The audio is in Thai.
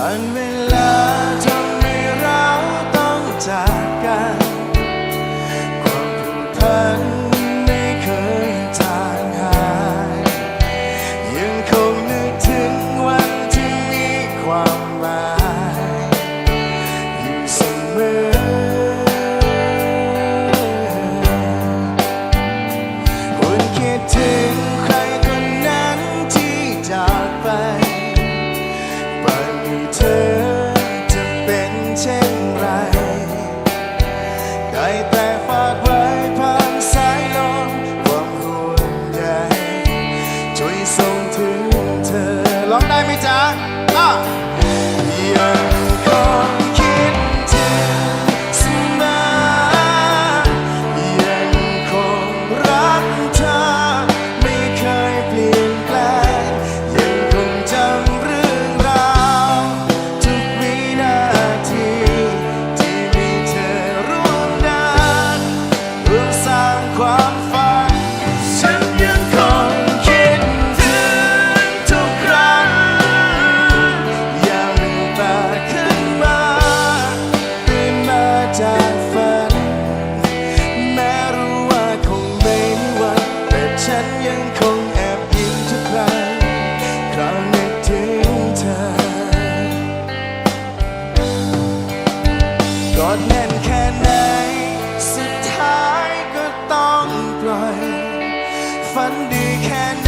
การเวลาทำให้เราต้องจากกันความผูกพันไม่เคยจางหาย ยังคงนึกถึงวันที่มีความหมายอยู่เสมอวรคิดถึง ร้องได้ไหมจ๊ะอะยังค คงแอบยิ้มทุกครั้งคราวนึกถึงเธอกอดแน่นแค่ไหน สุดท้ายก็ต้องปล่อย ฝันดีแค่ไหน